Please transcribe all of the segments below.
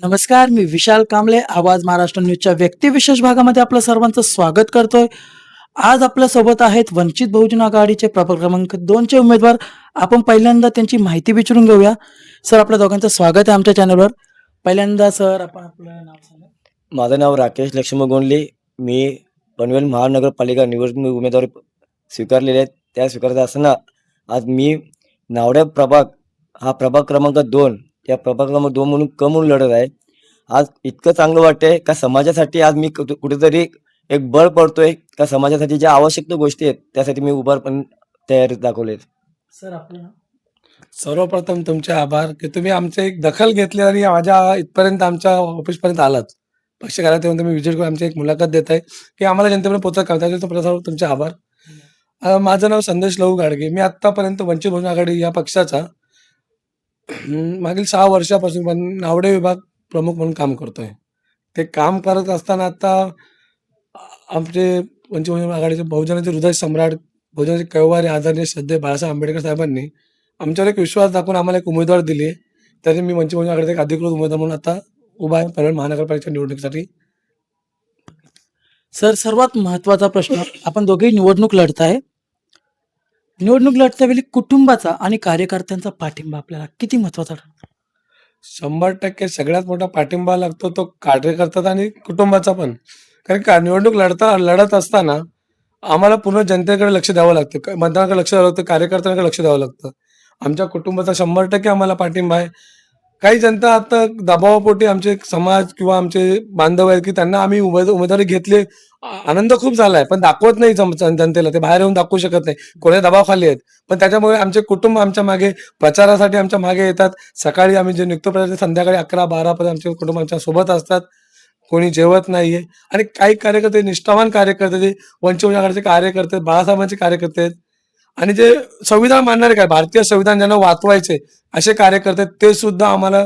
नमस्कार मी विशाल कांबळे आवाज महाराष्ट्र न्यूजच्या व्यक्तिविशेष भागामध्ये आपलं सर्वांचं स्वागत करतोय. आज आपल्यासोबत आहेत वंचित बहुजन आघाडीचे प्रभाग क्रमांक दोनचे उमेदवार. आपण पहिल्यांदा त्यांची माहिती विचारून घेऊया. सर आपल्या दोघांचं स्वागत आहे आमच्या चॅनलवर. पहिल्यांदा सर आपण आपलं नाव सांगा. माझं नाव राकेश लक्ष्मण गोंडले मी पनवेल महानगरपालिका निवडणूक उमेदवारी स्वीकारलेले आहेत. त्या स्वीकारत असताना आज मी नावड्या प्रभाग हा प्रभाग क्रमांक दोन त्या प्रभाग क्रमांक दोन म्हणून क म्हणून लढत आहे. आज इतकं चांगलं वाटतंय का समाजासाठी आज मी कुठे- कुठेतरी एक बळ पडतोय का समाजासाठी ज्या आवश्यक गोष्टी आहेत त्यासाठी मी उभार पण तयारी दाखवले सर आपलं नाव? सर्वप्रथम तुमचे आभार की तुम्ही आमची एक दखल घेतली आणि माझ्या इथपर्यंत आमच्या ऑफिसपर्यंत आलात. पक्ष कार्यालयात येऊन तुम्ही विजिट करून आमची एक मुलाखत देत आहे की आम्हाला जनतेपर्यंत पोहोचत का त्यासाठी तुमच्या सर्व तुमचे आभार. अं, माझं नाव संदेश लहू गाडगे. मी आत्तापर्यंत वंचित बहुजन आघाडी या पक्षाचा मागील सहा वर्षापासून पण नावडे विभाग प्रमुख म्हणून काम करतोय. ते काम करत असताना आता आमचे वंचित बहुजन आघाडीचे बहुजनाचे हृदय सम्राट बहुजनाचे कैवारी आदरणीय श्रद्धे बाळासाहेब आंबेडकर साहेबांनी आमच्यावर एक विश्वास दाखवून आम्हाला एक उमेदवार दिली. तरी मी वंचित बहुजन आघाडीचा एक अधिकृत उमेदवार म्हणून आता उभा आहे. परळ महानगरपालिका निवडणुकीसाठी. सर सर्वात महत्त्वाचा प्रश्न आपण दोघेही निवडणूक लढताय. निवडणूक लढतावेळी कुटुंबाचा आणि कार्यकर्त्यांचा पाठिंबा आपल्याला किती महत्त्वाचा ठरतो? शंभर टक्के सगळ्यात मोठा पाठिंबा लागतो तो कार्यकर्त्याचा आणि कुटुंबाचा पण. कारण का निवडणूक लढता लढत असताना आम्हाला पूर्ण जनतेकडे लक्ष द्यावं लागतं. मतदानाकडे लक्ष द्यावं लागतं कार्यकर्त्यांकडे लक्ष द्यावं लागतं. आमच्या कुटुंबाचा शंभर टक्के आम्हाला पाठिंबा आहे. काही जनता आता दबावापोटी आमचे समाज किंवा आमचे बांधव आहेत की त्यांना आम्ही उमेदवारी घेतले. आनंद खूप झालाय पण दाखवत नाही जन- जनतेला. ते बाहेर येऊन दाखवू शकत नाही. कोणी दबाव खाली आहेत. पण त्याच्यामुळे आमचे कुटुंब आमच्या मागे प्रचारासाठी आमच्या मागे येतात. सकाळी आम्ही जे निघतो प्रचार संध्याकाळी अकरा बारा पर्यंत आमचे कुटुंब आमच्यासोबत असतात. कोणी जेवत नाहीये. आणि काही कार्यकर्ते निष्ठावान कार्यकर्ते जे वंचित आघाडीचे कार्यकर्ते बाळासाहेबांचे कार्यकर्ते आहेत. आणि जे संविधान मानणारे काय? भारतीय संविधान ज्यांना वाचवायचे असे कार्यकर्ते ते सुद्धा आम्हाला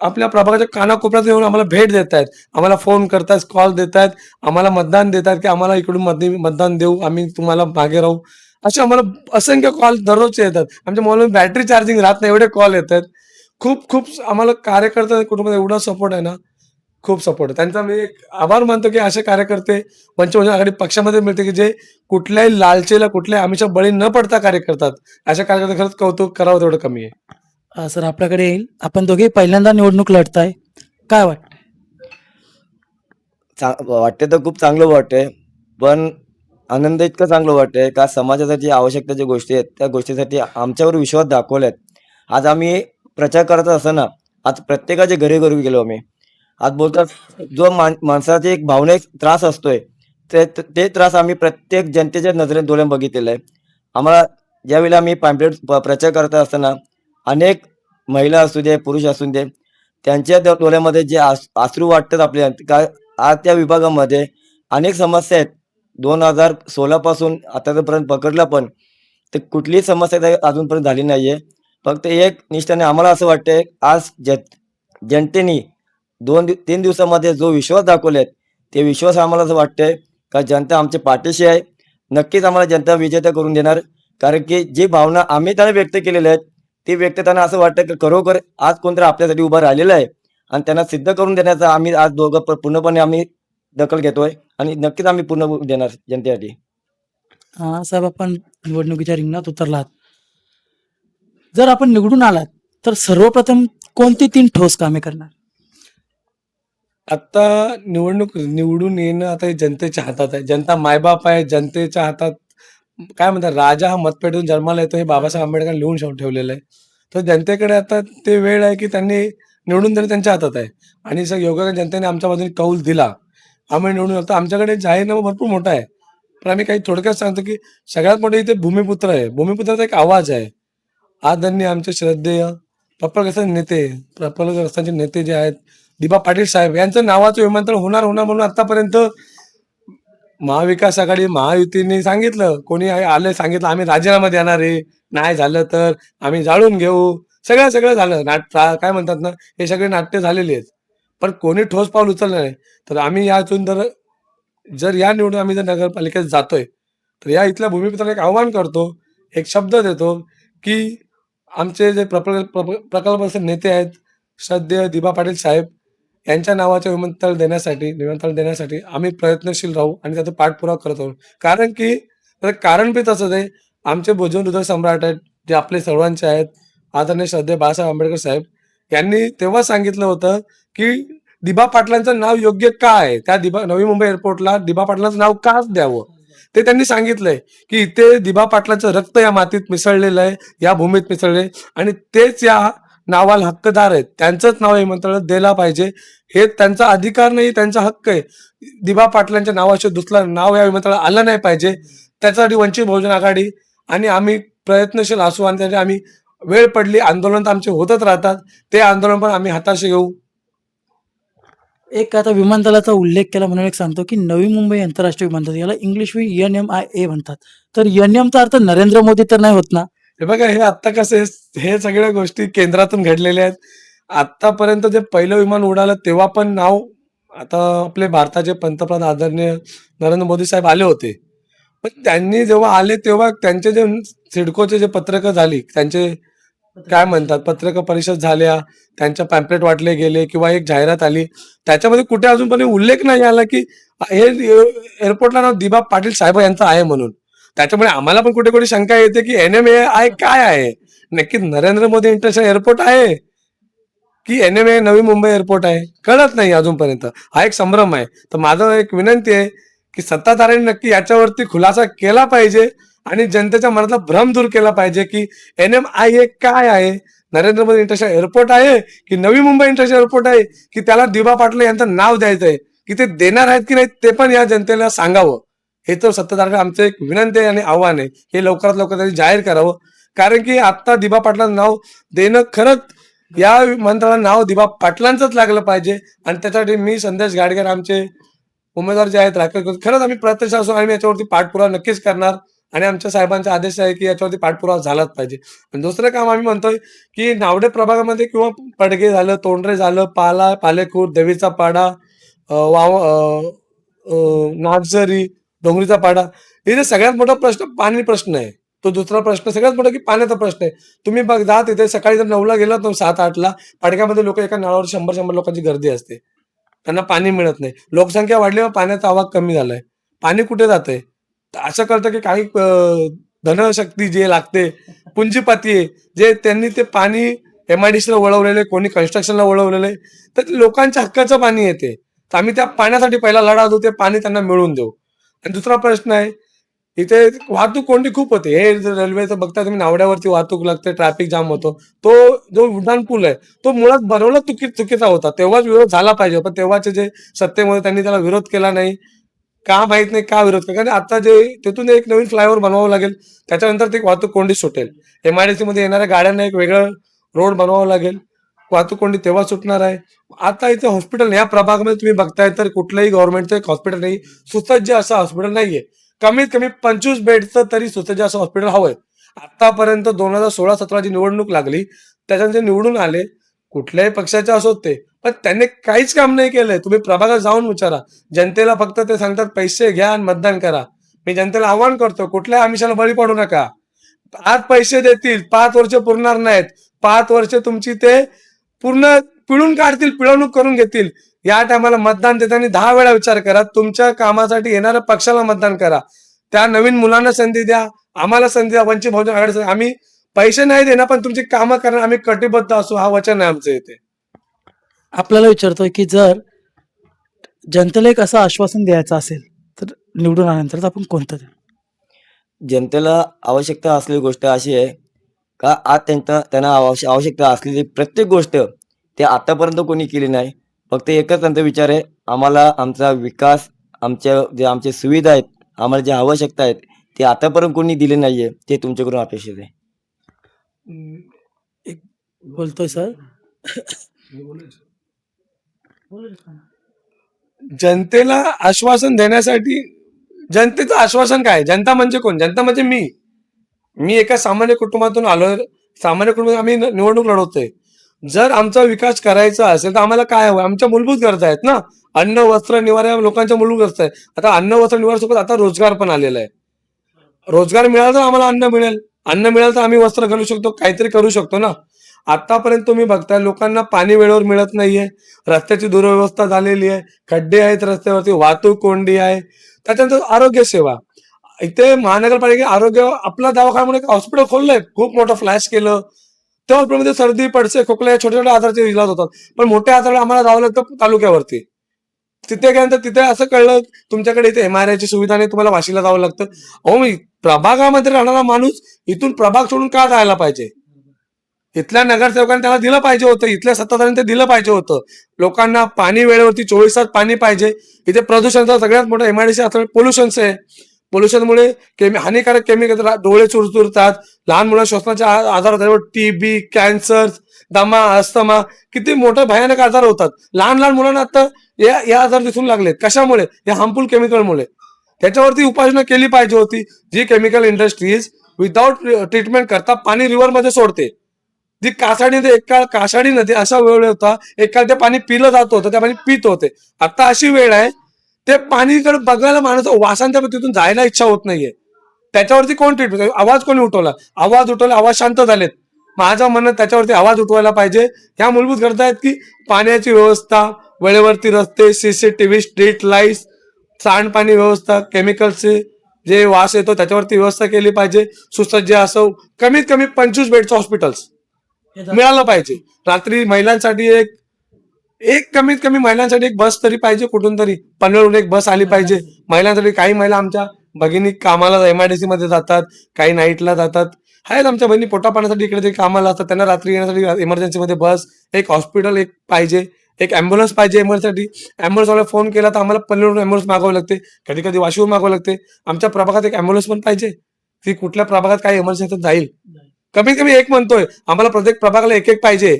आपल्या प्रभागाच्या कानाकोपऱ्यात येऊन आम्हाला भेट देत आहेत आम्हाला फोन करतायत कॉल देत आहेत आम्हाला मतदान देत आहेत की आम्हाला इकडून मत मतदान देऊ आम्ही तुम्हाला मागे राहू. असे आम्हाला असंख्य कॉल दररोजचे येतात. आमच्या मोबाईल बॅटरी चार्जिंग राहत नाही एवढे कॉल येतात. खूप खूप आम्हाला कार्यकर्ते कुटुंबात एवढा सपोर्ट आहे ना खूप सपोर्ट आहे. त्यांचा मी एक आभार मानतो की असे कार्यकर्ते वंचित आघाडी पक्षामध्ये मिळते की जे कुठल्याही लालचेला कुठल्याही आमिषा बळी न पडता कार्य करतात. अशा कार्यकर्ते खरंच कौतुक करावं तेवढं कमी आहे. सर आपल्याकडे येईल. आपण दोघे पहिल्यांदा निवडणूक लढताय. काय वाटत वाटते तर खूप चांगलं वाटतंय. पण आनंद इतकं चांगलं वाटतंय का समाजासाठी आवश्यकता ज्या गोष्टी आहेत त्या गोष्टीसाठी आमच्यावर विश्वास दाखवल्यात. आज आम्ही प्रचार करत असताना आज प्रत्येकाच्या घरी घरी गेलो आम्ही. आज बोलतात जो मान माणसाची एक भावनिक त्रास असतोय ते ते त्रास आम्ही प्रत्येक जनतेच्या नजरेत डोळ्यात बघितलेलं आहे. आम्हाला ज्यावेळेला आम्ही पॅम्पलेट प्रचार करत असताना अनेक महिला असू दे पुरुष असू दे त्यांच्या त्या डोळ्यामध्ये जे आस- आश्रू वाटतात आपल्या का आज त्या विभागामध्ये अनेक समस्या आहेत. दोन हजार सोळापासून आतापर्यंत पकडला पण ते कुठलीही समस्या त्या अजूनपर्यंत झाली नाही आहे फक्त एक निष्ठाने आम्हाला असं वाटतंय आज जन जनतेने दोन दिव तीन दिवसामध्ये जो विश्वास दाखवले ते विश्वास आम्हाला असं वाटतंय का जनता आमच्या पाठीशी आहे. नक्कीच आम्हाला जनता विजेता करून देणार कारण की जी भावना आम्ही त्याला व्यक्त केलेल्या आहेत ती व्यक्त त्यांना असं वाटतं की खरोखर आज कोणतरी आपल्यासाठी उभं राहिलेलं आहे. आणि त्यांना सिद्ध करून देण्याचा आम्ही आज दोघं पूर्णपणे आम्ही दखल घेतोय. आणि नक्कीच आम्ही पूर्ण देणार जनतेसाठी. अ, साहेब आपण निवडणुकीच्या रिंगणात उतरलात. जर आपण निवडून आलात तर सर्वप्रथम कोणती तीन ठोस कामे करणार? आता निवडणूक निवडून येणं आता हे जनतेच्या हातात आहे. जनता मायबाप आहे जनतेच्या हातात काय म्हणतात राजा हा मतपेटून जन्माला येतो हे बाबासाहेब आंबेडकर लिहून ठेव- ठेवलेलं आहे. तर जनतेकडे आता ते वेळ आहे की त्यांनी निवडून देणं त्यांच्या हातात आहे. आणि सर योगा जनतेने आमच्या बाजूने कौल दिला. आम्ही निवडून आलो तर आमच्याकडे जाहीरनामा भरपूर मोठा आहे. पण आम्ही काही थोडक्यात सांगतो की सगळ्यात मोठे इथे भूमिपुत्र आहे. भूमिपुत्राचा एक आवाज आहे. आदरणीय आमचे श्रद्धेय प्रपलग्रस्तांचे नेते प्रपलग्रस्तांचे नेते जे आहेत दिबा पाटील साहेब यांचं नावाचं विमानतळ होणार होणार म्हणून आतापर्यंत महाविकास आघाडी महायुतीने सांगितलं. कोणी आलं सांगितलं आम्ही राजीनामा देणार आहे. नाही झालं तर आम्ही जाळून घेऊ. सगळं सगळं झालं. नाट काय म्हणतात ना हे सगळे नाट्य झालेले आहेत. पण कोणी ठोस पाऊल उचललं नाही. तर आम्ही यातून जर जर या निवडून आम्ही जर नगरपालिकेत जातोय तर या इथल्या भूमिपुत्राला एक आव्हान करतो एक शब्द देतो की आमचे जे प्रकल्प प्रकल्पाचे नेते आहेत श्रद्धेय दिबा पाटील साहेब यांच्या नावाचे विमानतळ देण्यासाठी विमानतळ देण्यासाठी आम्ही प्रयत्नशील राहू आणि त्याचा पाठपुरावा करत राहू. कारण की कारण बी तसंच आहे. आमचे भोजन हृदय सम्राट आहेत जे आपले सर्वांचे आहेत. आदरणीय श्रद्धे बाळासाहेब आंबेडकर साहेब. यांनी तेव्हा सांगितलं होतं की दिबा पाटलांचं नाव योग्य का आहे त्या दिबा नवी मुंबई एअरपोर्टला दिबा पाटलांचं नाव का द्यावं? ते त्यांनी सांगितलंय की इथे दिबा पाटलांचं रक्त या मातीत मिसळलेलं आहे या भूमीत मिसळले. आणि तेच या नावाला हक्कदार आहेत. त्यांचंच नाव हे मंत्रालय द्यायला पाहिजे. हे त्यांचा अधिकार नाही त्यांचा हक्क आहे. दिबा पाटलांच्या नावाशिवाय दुसरं नाव या विमानतळाला आलं नाही पाहिजे. त्याच्यासाठी वंचित बहुजन आघाडी आणि आम्ही प्रयत्नशील असू आणि त्यासाठी आम्ही वेळ पडली आंदोलन तर आमचे होतच राहतात. ते आंदोलन पण आम्ही हाताशी घेऊ. एक आता विमानतळाचा उल्लेख केला म्हणून एक सांगतो की नवी मुंबई आंतरराष्ट्रीय विमानतळ याला English N M I A म्हणतात. तर एन एमचा अर्थ नरेंद्र मोदी तर नाही होत ना? हे बघा हे आता कसं हे सगळ्या गोष्टी केंद्रातून घडलेल्या आहेत. आतापर्यंत जे पहिलं विमान उडालं तेव्हा पण नाव आता आपले भारताचे पंतप्रधान आदरणीय नरेंद्र मोदी साहेब आले होते. पण त्यांनी जेव्हा आले तेव्हा त्यांचे जे सिडकोचे जे पत्रकं झाली त्यांचे काय म्हणतात पत्रक परिषद झाल्या त्यांच्या पॅम्पलेट वाटले गेले किंवा एक जाहिरात आली त्याच्यामध्ये कुठे अजूनपर्यंत उल्लेख नाही आला की हे एअरपोर्टला नाव दिबा पाटील साहेब यांचं आहे म्हणून. त्याच्यामुळे आम्हाला पण कुठे कुठे शंका येते की एन एम ए आय काय आहे? नक्की नरेंद्र मोदी इंटरनॅशनल एअरपोर्ट आहे. की N M A Navi Mumbai airport आहे. कळत नाही अजूनपर्यंत. हा एक संभ्रम आहे. तर माझं एक विनंती आहे की सत्ताधाऱ्यांनी नक्की याच्यावरती खुलासा केला पाहिजे आणि जनतेच्या मनातला भ्रम दूर केला पाहिजे की एन एम आय हे काय आहे? नरेंद्र मोदी इंटरनॅशनल एअरपोर्ट आहे की नवी मुंबई इंटरनॅशनल एअरपोर्ट आहे की त्याला दिबा पाटले यांचं नाव द्यायचं आहे? की ते देणार आहेत की नाही ते पण या जनतेला सांगावं. हे तर सत्ताधाऱ्यांना आमचं एक विनंती आहे आणि आव्हान आहे. हे लवकरात लवकर त्यांनी जाहीर करावं. कारण की आत्ता दिबा पाटलांचं नाव देणं खरंच या मंत्र्याला नाव दिबा. पाटलांचंच लागलं पाहिजे. आणि त्याच्यासाठी मी संदेश गाडगे आमचे उमेदवार जे आहेत राकेश खरंच आम्ही प्रत्यक्ष असो आम्ही याच्यावरती पाठपुरावा नक्कीच करणार. आणि आमच्या साहेबांचा आदेश आहे की याच्यावरती पाठपुरावा झालाच पाहिजे. आणि दुसरं काम आम्ही म्हणतोय की नावडे प्रभागामध्ये किंवा पडगे झालं तोंडरे झालं पाला पालेखूर देवीचा पाडा वाव नागझरी डोंगरीचा पाडा हे सगळ्यात मोठा प्रश्न पाणी प्रश्न आहे. तो दुसरा प्रश्न सगळ्यात मोठा की पाण्याचा प्रश्न आहे. तुम्ही बघ जा तिथे सकाळी जर नऊला गेलात ना सात आठला पाडक्यामध्ये लोक एका नळावर शंभर शंभर लोकांची गर्दी असते. त्यांना पाणी मिळत नाही. लोकसंख्या वाढल्यावर पाण्याचा आवाज कमी झालाय. पाणी कुठे जातंय? तर असं कळतं की काही धनशक्ती जे लागते पुंजीपाती आहे जे त्यांनी ते पाणी एम आय वळवलेलं आहे कोणी कन्स्ट्रक्शनला वळवलेलं आहे तर लोकांच्या हक्काचं पाणी येते. तर आम्ही त्या पाण्यासाठी पहिला लढा देऊ ते पाणी त्यांना मिळवून देऊ. आणि दुसरा प्रश्न आहे इथे वाहतूक कोंडी खूप होते. हे रेल्वेचं बघता तुम्ही नावड्यावरती वाहतूक लागते ट्रॅफिक जाम होतो. तो जो उड्डाण पूल आहे तो मुळात बनवला चुकी चुकीचा होता. तेव्हाच विरोध झाला पाहिजे. पण तेव्हाचे जे सत्तेमध्ये त्यांनी त्याला विरोध केला नाही. का माहीत नाही का विरोध केला. कारण आता जे तिथून एक नवीन फ्लायओव्हर बनवावं लागेल त्याच्यानंतर ते वाहतूक कोंडी सुटेल. एमआयडीसी मध्ये येणाऱ्या गाड्यांना एक वेगळं रोड बनवावं लागेल. वाहतूक कोंडी तेव्हा सुटणार आहे. आता इथे हॉस्पिटल या प्रभागामध्ये तुम्ही बघताय तर कुठलंही गव्हर्नमेंटचं एक हॉस्पिटल नाही. सुसज्ज असं हॉस्पिटल नाहीये. कमीत कमी पंचवीस बेडचं तरी सुसज्ज असं हॉस्पिटल हवंय. आतापर्यंत दोन हजार सोळा सतरा जी निवडणूक लागली त्याच्यानंतर निवडून आले कुठल्याही पक्षाचे असोत ते पण त्यांनी काहीच काम नाही केलंय. तुम्ही प्रभागात जाऊन विचारा. जनतेला फक्त ते सांगतात पैसे घ्या आणि मतदान करा. मी जनतेला आव्हान करतो कुठल्या आमिषाला बळी पडू नका. आज पैसे देतील पाच वर्ष पुरणार नाहीत. पाच वर्ष तुमची ते पूर्ण पिळून काढतील पिळवणूक करून घेतील. या टायमाला मतदान देताना दहा वेळा विचार करा. तुमच्या कामासाठी येणाऱ्या पक्षाला मतदान करा. त्या नवीन मुलांना संधी द्या. आम्हाला संधी द्या. वंचित बहुजन आघाडी आम्ही पैसे नाही देणार पण तुमची कामं करणार. आम्ही कटिबद्ध असू. हा वचन आहे आमचं इथे. आपल्याला विचारतोय की जर जनतेला एक असं आश्वासन द्यायचं असेल तर निवडून आल्यानंतर तर आपण कोणतं द्या जनतेला आवश्यकता असलेली गोष्ट अशी आहे का आज त्यांचा त्यांना आवश्य आवश्यकता असलेली प्रत्येक गोष्ट ते आतापर्यंत कोणी केली नाही. फक्त एकच त्यांचा विचार आहे आम्हाला आमचा विकास आमच्या जे आमचे सुविधा आहेत आम्हाला ज्या आवश्यकता आहेत ते आतापर्यंत कोणी दिले नाही आहे ते तुमच्याकडून अपेक्षित आहे. बोलतोय सर. जनतेला आश्वासन देण्यासाठी जनतेचं आश्वासन काय? जनता म्हणजे कोण? जनता म्हणजे मी. मी एका सामान्य कुटुंबातून आलोय सामान्य कुटुंबात आम्ही निवडणूक लढवतोय. जर आमचा विकास करायचा असेल तर आम्हाला काय हवं? आमच्या मूलभूत गरजा आहेत ना. अन्न वस्त्र निवारा या लोकांच्या मूलभूत गरजा आहेत. आता अन्न वस्त्र निवारासोबत आता रोजगार पण आलेला आहे. रोजगार मिळाला तर आम्हाला अन्न मिळेल. अन्न मिळालं तर आम्ही वस्त्र घालू शकतो काहीतरी करू शकतो ना. आतापर्यंत तुम्ही बघताय लोकांना पाणी वेळेवर मिळत नाहीये. रस्त्याची दुरव्यवस्था झालेली आहे. खड्डे आहेत रस्त्यावरती वाहतूक कोंडी आहे. त्याच्यानंतर आरोग्य सेवा. इथे महानगरपालिके आरोग्य आपला दवाखाना म्हणून हॉस्पिटल खोललंय. खूप मोठं फ्लॅश केलं. त्याचप्रमाणे सर्दी पडसे खोकला या छोट्या छोट्या आजाराचे इलाज होतात. पण मोठ्या आजाराला आम्हाला जावं लागतं तालुक्यावरती. तिथे गेल्यानंतर तिथे असं कळलं तुमच्याकडे इथे एमआरआयची सुविधा नाही तुम्हाला वाशीला जावं लागतं. अहो मी प्रभागामध्ये राहणारा माणूस इथून प्रभाग सोडून का जायला पाहिजे? इथल्या नगरसेवकांनी त्याला दिलं पाहिजे होतं इथल्या सत्ताधाऱ्यांनी ते दिलं पाहिजे होतं. लोकांना पाणी वेळेवरती चोवीस तास पाणी पाहिजे. इथे प्रदूषणचा सगळ्यात मोठा एमआयडीसी असं पोल्युशनचं आहे. पोल्युशनमुळे केमी हानिकारक केमिकल डोळे चुरचुरतात लहान मुलं श्वसनाच्या आजार होतात. टीबी कॅन्सर दमा अस्थमा किती मोठे भयानक आजार होतात. लहान लहान मुलांना आता या या आजार दिसून लागलेत. कशामुळे? या हार्मफुल केमिकलमुळे त्याच्यावरती उपाययोजना केली पाहिजे होती. जी केमिकल इंडस्ट्रीज विदाउट ट्रीटमेंट करता पाणी रिव्हरमध्ये सोडते. जी कासाडी नदी एक काळ कासाडी नदी असा वेळ होता. एक काळ ते पाणी पिलं जात होतं. त्या पाणी पित होते. आता अशी वेळ आहे ते पाणीकडे बघायला माणूस वासांच्या तिथून जायला इच्छा होत नाहीये. त्याच्यावरती कोण ट्रीटमेंट आवाज कोणी उठवला? आवाज उठवला आवाज शांत झालेत. माझं म्हणणं त्याच्यावरती आवाज उठवायला पाहिजे. ह्या मूलभूत गरजा आहेत की पाण्याची व्यवस्था वेळेवरती रस्ते सीसीटीव्ही स्ट्रीट लाईट्स सांडपाणी व्यवस्था केमिकलचे जे वास येतो त्याच्यावरती व्यवस्था केली पाहिजे. सुसज्ज असं कमीत कमी पंचवीस बेडचं हॉस्पिटल्स मिळालं पाहिजे. रात्री महिलांसाठी एक एक कमीत कमी महिलांसाठी एक बस तरी पाहिजे कुठून तरी. पनवेलहून एक बस आली पाहिजे. महिलांसाठी काही महिला आमच्या भगिनी कामाला एमआयडीसी मध्ये जातात काही नाईटला जातात. आहेत आमच्या बहिणी पोटापाण्यासाठी इकडे तरी कामाला असतात त्यांना रात्री येण्यासाठी इमर्जन्सी मध्ये बस एक हॉस्पिटल एक पाहिजे. एक अँब्युलन्स पाहिजे एमर्जन्सी वाला फोन केला तर आम्हाला पनवेलहून अँब्युलन्स मागावं लागते. कधी कधी वाशीहून मागावं लागते. आमच्या प्रभागात एक अँब्युलन्स पण पाहिजे. ती कुठल्या प्रभागात काही इमर्जन्सी जाईल. कमीत कमी एक म्हणतोय आम्हाला प्रत्येक प्रभागाला एक एक पाहिजे.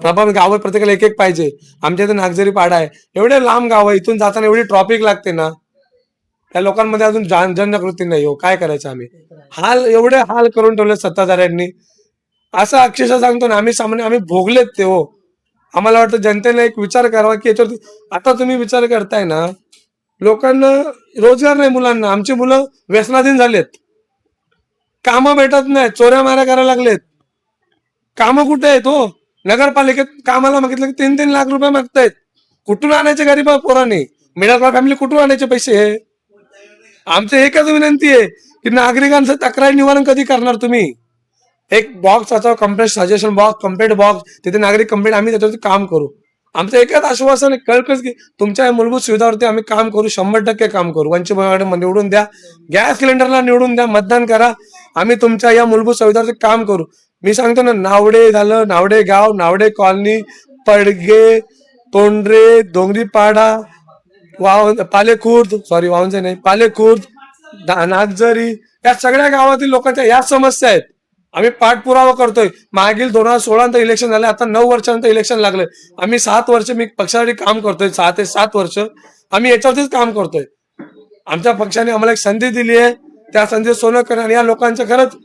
प्रभाग गाव प्रत्येकाला एक एक पाहिजे. आमच्या इथे नागझरी पाडा आहे. एवढे लांब गाव आहे इथून जाताना एवढी ट्रॉफिक लागते ना त्या लोकांमध्ये अजून जान जनजागृती नाही हो. काय करायचं आम्ही? हाल एवढे हाल करून ठेवले सत्ताधाऱ्यांनी. असं अक्षरशः सांगतो ना आम्ही सामान्य आम्ही भोगलेत ते हो. आम्हाला वाटतं जनतेने एक विचार करावा की याच्यावरती आता तुम्ही विचार करताय ना लोकांना रोजगार नाही मुलांना. आमची मुलं व्यसनाधीन झालेत. कामं भेटत नाही. चोऱ्या माऱ्या करायला लागलेत. कामं कुठे आहेत हो? नगरपालिकेत कामाला मागितलं की तीन तीन लाख रुपये मागतायत. कुठून आणायचे गरीब पोरांनी? मिडल क्लास फॅमिली कुठून आणायचे पैसे हे? आमची एकच विनंती आहे की नागरिकांचं तक्रार निवारण कधी करणार तुम्ही? एक बॉक्स असा complaint suggestion box complaint box तिथे नागरिक कंप्लेंट आम्ही त्याच्यावरती काम करू. आमचं एकच आश्वासन कळकच की तुमच्या या मूलभूत सुविधावरती आम्ही काम करू शंभर टक्के काम करू. वंचित निवडून द्या गॅस सिलेंडरला निवडून द्या मतदान करा. आम्ही तुमच्या या मूलभूत सुविधावरती काम करू. मी सांगतो ना नावडे झालं नावडे गाव नावडे कॉलनी पडगे तोंडरे डोंगरीपाडा वाव पालेखुर्द सॉरी वावंजे नाही पालेखुर्द नागझरी या सगळ्या गावातील लोकांच्या या समस्या आहेत. आम्ही पाठपुरावा करतोय. मागील दोन हजार सोळा इलेक्शन झालं आता नऊ वर्षानंतर इलेक्शन लागलंय आम्ही सात वर्ष मी पक्षासाठी काम करतोय सहा ते सात वर्ष. आम्ही याच्यावरतीच काम करतोय. आमच्या पक्षाने आम्हाला एक संधी दिली आहे. त्या संधी सोनं करणं आणि या लोकांचं खरंच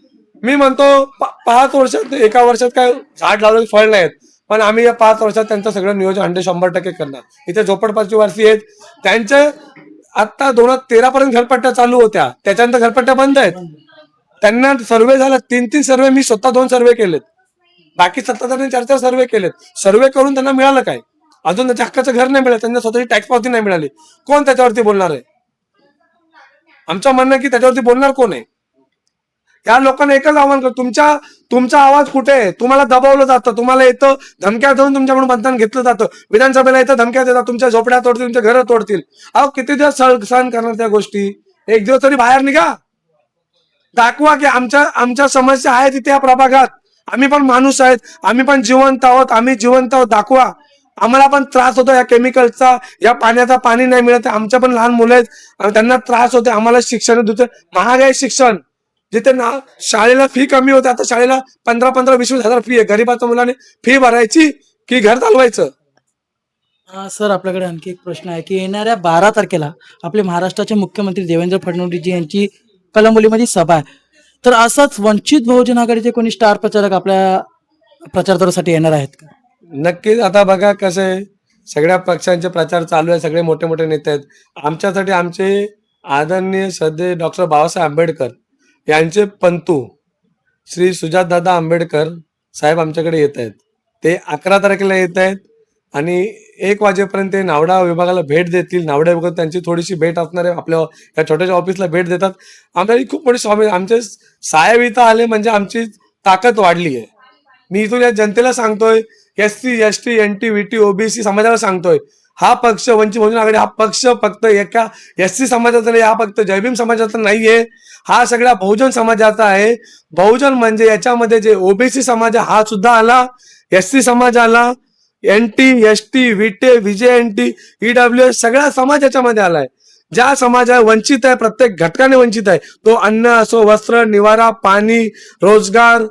मी म्हणतो पाच वर्षात एका वर्षात काय झाड लावलं फळ नाहीत. पण आम्ही या पाच वर्षात त्यांचं सगळं नियोजन हंड्रेड शंभर टक्के करणार. इथे झोपडपट्टी वारसी आहेत. त्यांचे आता दोन हजार तेरा पर्यंत घरपट्ट्या चालू होत्या. त्याच्यानंतर घरपट्ट्या बंद आहेत. त्यांना सर्वे झाला तीन तीन सर्वे मी स्वतः दोन सर्वे केलेत. बाकी सत्ताधाऱ्यांनी चार चार सर्वे केलेत. सर्वे करून त्यांना मिळालं काय? अजून त्याच्या हक्काचं घर नाही मिळालं. त्यांना स्वतःची टॅक्स पावती नाही मिळाली. कोण त्याच्यावरती बोलणार आहे? आमचं म्हणणं की त्याच्यावरती बोलणार कोण आहे? त्या लोकांना एकच आव्हान करतो. तुमच्या तुमचा आवाज कुठे आहे? तुम्हाला दबावलं जातं. तुम्हाला येतं धमक्या देऊन तुमच्याकडून मतदान घेतलं जातं. विधानसभेला येतं धमक्या देतात. तुमच्या झोपड्या तोडतील तुमच्या घरं तोडतील. अहो किती दिवस सहन सहन करणार त्या गोष्टी? एक दिवस तरी बाहेर निघा. दाखवा की आमच्या आमच्या समस्या आहेत इथे या प्रभागात. आम्ही पण माणूस आहेत. आम्ही पण जिवंत आहोत. आम्ही जिवंत आहोत. दाखवा. आम्हाला पण त्रास होतो या केमिकलचा या पाण्याचा पाणी नाही मिळत. आमच्या पण लहान मुलं आहेत. त्यांना त्रास होते आम्हाला शिक्षण दुसरं महाग आहे शिक्षण. जिथे ना शाळेला फी कमी होते आता शाळेला पंधरा पंधरा वीस वीस हजार फी आहे. गरीबाच्या मुलाने फी भरायची की घर चालवायचं? अ, सर आपल्याकडे आणखी एक प्रश्न आहे की येणाऱ्या बारा तारखेला आपले महाराष्ट्राचे मुख्यमंत्री देवेंद्र फडणवीसजी यांची कलंबोलीमध्ये सभा आहे. तर असंच वंचित बहुजन आघाडीचे कोणी स्टार प्रचारक आपल्या प्रचार दौऱ्यासाठी येणार आहेत का? नक्कीच. आता बघा कसं आहे. सगळ्या पक्षांचे प्रचार चालू आहे. सगळे मोठे मोठे नेते आहेत. आमच्यासाठी आमचे आदरणीय सध्या डॉक्टर बाबासाहेब आंबेडकर यांचे पंतू श्री सुजातदादा आंबेडकर साहेब आमच्याकडे येत आहेत. ते अकरा तारखेला येत आहेत आणि एक वाजेपर्यंत ते नावडा विभागाला भेट देतील. नावडा विभागात त्यांची थोडीशी भेट असणार आहे. आपल्या या छोट्याशा ऑफिसला भेट देतात. आमच्या खूप मोठी स्वामी आमचे साहेब इथं आले म्हणजे आमची ताकद वाढली आहे. मी इथून या जनतेला सांगतोय S C S T N T V T OBC समाजाला सांगतोय. हा पक्ष वंचित बहुजन आघाडी हा पक्ष फक्त एका एस सी समाजाचा नाही हा फक्त जयभीम समाजाचा नाहीये. हा सगळ्या बहुजन समाजाचा आहे. बहुजन म्हणजे याच्यामध्ये जे ओबीसी समाज हा सुद्धा आला. एस सी समाज आला. एन टी एस टी विटे विजय N T E W S सगळा समाज याच्यामध्ये आलाय. ज्या समाज वंचित आहे प्रत्येक घटकाने वंचित आहे. तो अन्न असो वस्त्र निवारा पाणी रोजगार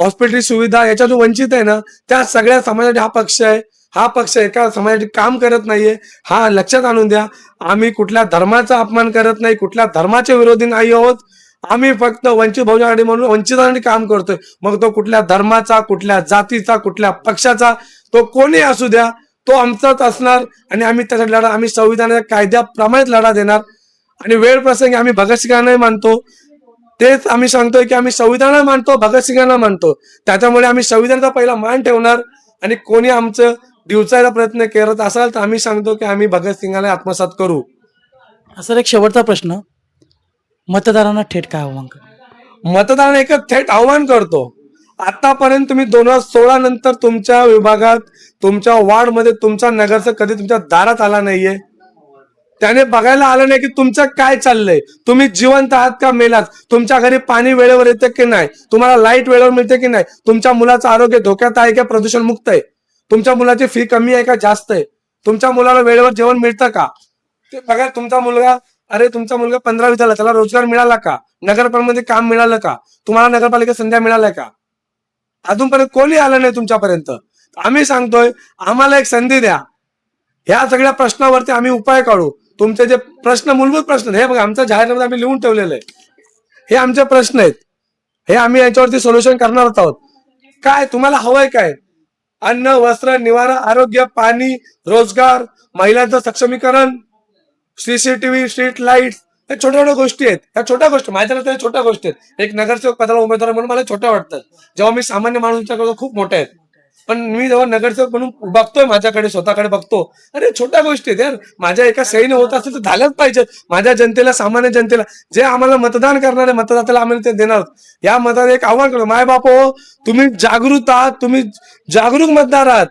हॉस्पिटल सुविधा याच्या जो वंचित आहे ना त्या सगळ्या समाजाचा हा पक्ष आहे. हा पक्ष एका समाजासाठी काम करत नाहीये हा लक्षात आणून द्या. आम्ही कुठल्या धर्माचा अपमान करत नाही कुठल्या धर्माच्या विरोधी नाही आहोत. आम्ही फक्त वंचित बहुजन आघाडी म्हणून वंचितांसाठी काम करतोय. मग तो कुठल्या धर्माचा कुठल्या जातीचा कुठल्या पक्षाचा तो कोणी असू द्या तो आमचाच असणार आणि आम्ही त्यासाठी लढा आम्ही संविधानाच्या कायद्याप्रमाणेच लढा देणार. आणि वेळ प्रसंगी आम्ही भगतसिंगांनाही मानतो. तेच आम्ही सांगतोय की आम्ही संविधानाला मानतो भगतसिंगांना मानतो. त्याच्यामुळे आम्ही संविधानाचा पहिला मान ठेवणार आणि कोणी आमचं दिवसायला प्रयत्न करत असाल तर आम्ही सांगतो की आम्ही भगतसिंगाला आत्मसात करू. सर एक शेवटचा प्रश्न. मतदारांना थेट काय आव्हान करा मतदान एक थेट आव्हान करतो. आतापर्यंत तुम्ही दोन हजार सोळा नंतर तुमच्या विभागात तुमच्या वार्डमध्ये तुमचा नगरसेवक कधी तुमच्या दारात आला नाहीये. त्याने बघायला आलं नाही की तुमचं काय चाललंय. तुम्ही जिवंत आहात का मेलात? तुमच्या घरी पाणी वेळेवर येते की नाही? तुम्हाला लाइट वेळेवर मिळते की नाही? तुमच्या मुलाचं आरोग्य धोक्यात आहे का? प्रदूषण मुक्त आहे. तुमच्या मुलाची फी कमी आहे का जास्त आहे? तुमच्या मुलाला वेळेवर जेवण मिळतं का? ते बघा तुमचा मुलगा अरे तुमचा मुलगा पंधरावी झाला त्याला रोजगार मिळाला का? नगरपालिकेमध्ये काम मिळालं का? तुम्हाला नगरपालिका संध्या मिळाल्या का? अजूनपर्यंत कोणी आलं नाही तुमच्यापर्यंत? आम्ही सांगतोय आम्हाला एक संधी द्या. ह्या सगळ्या प्रश्नावरती आम्ही उपाय काढू. तुमचे जे प्रश्न मूलभूत प्रश्न हे बघा आमच्या जाहीरनाम्यात आम्ही लिहून ठेवलेलं आहे हे आमचे प्रश्न आहेत. हे आम्ही याच्यावरती सोल्युशन करणार आहोत. काय तुम्हाला हवंय काय? अन्न वस्त्र निवारा आरोग्य पाणी रोजगार महिलांचं सक्षमीकरण सीसीटीव्ही स्ट्रीट लाइट या छोट्या छोट्या गोष्टी आहेत. या छोट्या गोष्टी माझ्या त्या छोट्या गोष्टी आहेत. एक नगरसेवक पदाला उमेदवार म्हणून मला छोट्या वाटतात. जेव्हा मी सामान्य माणूस खूप मोठ्या आहेत. पण मी जेव्हा नगरसेवक म्हणून बघतोय माझ्याकडे स्वतःकडे बघतो अरे छोट्या गोष्टी आहेत यार माझ्या एका सहीने होत असेल तर झाल्याच पाहिजे. माझ्या जनतेला सामान्य जनतेला जे आम्हाला मतदान करणारे मतदात्याला आम्ही ते देणार. या मताने एक आव्हान करतो माय बाप हो तुम्ही जागृत आहात तुम्ही जागरूक मतदार आहात.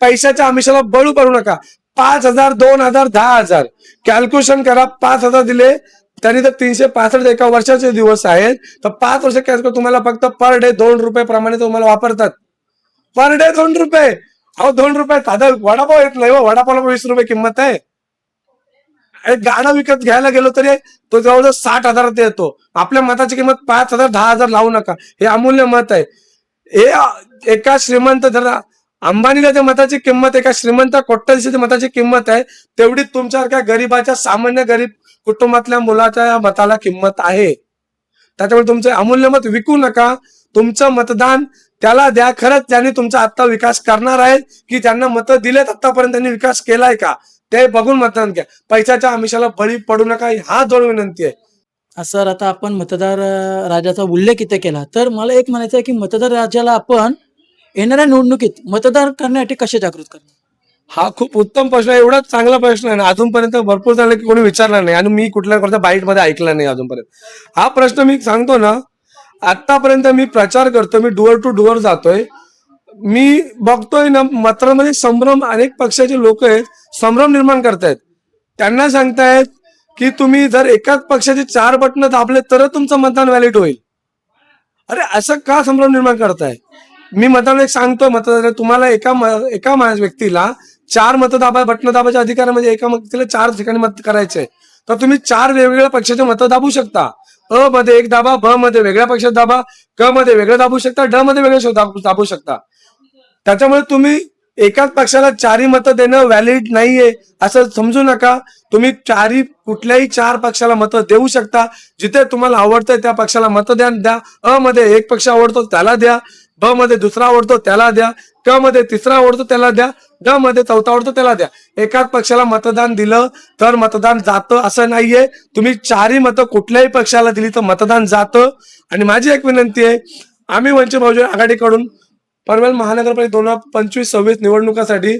पैशाच्या आमिषाला बळू करू नका. पाच हजार दोन हजार दहा हजार. कॅल्क्युलेशन करा पाच हजार दिले त्यांनी तर तीनशे पासष्ट एका वर्षाचे दिवस आहेत. तर पाच वर्ष कॅल्क्युलेट तुम्हाला फक्त पर डे दोन रुपये प्रमाणे तुम्हाला वापरतात. पर डे दोन रुपये. अहो दोन रुपये साधा वडापाव येत नाही हो, वडापावला वीस रुपये किंमत आहे. एक गाणं विकत घ्यायला गेलो तरी तो जवळजवळ साठ हजारात येतो. आपल्या मताची किंमत पाच हजार दहा हजार लावू नका. हे अमूल्य मत आहे. हे एका श्रीमंत जरा अंबानीला त्या मताची किंमत एका श्रीमंत कोट्याधीशाची मताची किंमत आहे तेवढी तुमच्यासारख्या गरीबाच्या सामान्य गरीब कुटुंबातल्या मुलाच्या मताला किंमत आहे. त्याच्यामुळे तुमचं अमूल्य मत विकू नका. तुमचं मतदान त्याला द्या. खरंच ज्यांनी तुमचा आत्ता विकास करणार आहे की ज्यांना मतं दिलेत आतापर्यंत त्यांनी विकास केलाय का? ते बघून मतदान घ्या. पैशाच्या आमिषाला बळी पडू नका ही जोड विनंती आहे. सर आता आपण मतदार राजाचा उल्लेख इथे केला. तर मला एक म्हणायचं आहे की मतदार राजाला आपण येणाऱ्या निवडणुकीत मतदार करण्यासाठी कसे जागृत करणार? हा खूप उत्तम प्रश्न आहे. एवढा चांगला प्रश्न आहे ना. अजूनपर्यंत भरपूर झालं की कोणी विचारला नाही. आणि मी कुठल्या कोणत्या बाईटमध्ये ऐकला नाही अजूनपर्यंत. हा प्रश्न मी सांगतो ना आतापर्यंत मी प्रचार करतो मी डुअर टू डुअर जातोय. मी बघतोय ना मात्रामध्ये संभ्रम अनेक पक्षाचे लोक आहेत संभ्रम निर्माण करतायत. त्यांना सांगतायत की तुम्ही जर एकाच पक्षाचे चार बटन दाबले तर तुमचं मतदान व्हॅलिड होईल. अरे असं का संभ्रम निर्माण करताय? मी मतदान एक सांगतो मतदार तुम्हाला एका एका मा- व्यक्तीला चार मत दाबा बटन दाबाच्या म्हणजे एका व्यक्तीला चार ठिकाणी मत करायचंय. तर तुम्ही चार वेगवेगळ्या पक्षाचे मतं दाबू शकता. अ मध्ये एक दाबा ब मध्ये वेगळ्या पक्षात दाबा क मध्ये वेगळं दाबू शकता ड मध्ये वेगळं दाबू दाबू शकता. त्याच्यामुळे तुम्ही एकाच पक्षाला चारही मतं देणं व्हॅलिड नाहीये असं समजू नका. तुम्ही चारही कुठल्याही चार पक्षाला मतं देऊ शकता. जिथे तुम्हाला आवडतंय त्या पक्षाला मतं द्या द्या. अ मध्ये एक पक्ष आवडतो त्याला द्या. ब मध्ये दुसरा आवडतो त्याला द्या. क मध्ये तिसरा आवडतो त्याला द्या. ड मध्ये चौथा त्याला द्या. एकाच पक्षाला मतदान दिलं तर मतदान जातं असं नाहीये. तुम्ही चारही मतं कुठल्याही पक्षाला दिली तर मतदान जातं. आणि माझी एक विनंती आहे आम्ही वंचित बहुजन आघाडीकडून पनवेल महानगरपालिका दोन हजार पंचवीस सव्वीस निवडणुकासाठी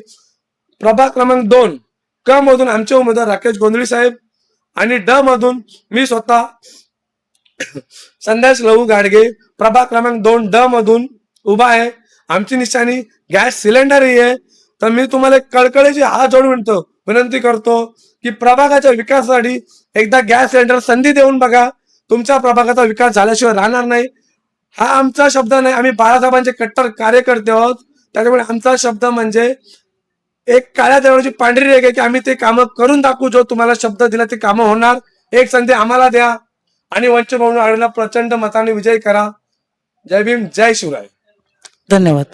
प्रभाग क्रमांक दोन क मधून आमचे उमेदवार राकेश गोंधळी साहेब आणि ड मधून मी स्वतः संदेश लहू गाडगे प्रभाग क्रमांक दोन ड मधून उभा आहे. आमची निशाणी गॅस सिलेंडरही आहे. तर मी तुम्हाला एक कळकळीची हात जोडून म्हणतो विनंती करतो की प्रभागाच्या विकासासाठी एकदा गॅस सिलेंडर संधी देऊन बघा. तुमच्या प्रभागाचा विकास झाल्याशिवाय राहणार नाही. हा आमचा शब्द नाही. आम्ही बाळासाहेबांचे कट्टर कार्यकर्ते आहोत. त्याच्यामुळे आमचा शब्द म्हणजे एक काळ्या दगडाची पांढरी रेग आहे की आम्ही ते कामं करून दाखवू. जो तुम्हाला शब्द दिला ते कामं होणार. एक संधी आम्हाला द्या. आणि वंचित बहुजन आघाडीला प्रचंड मताने विजय करा. जय भीम जय शिवराय. धन्यवाद.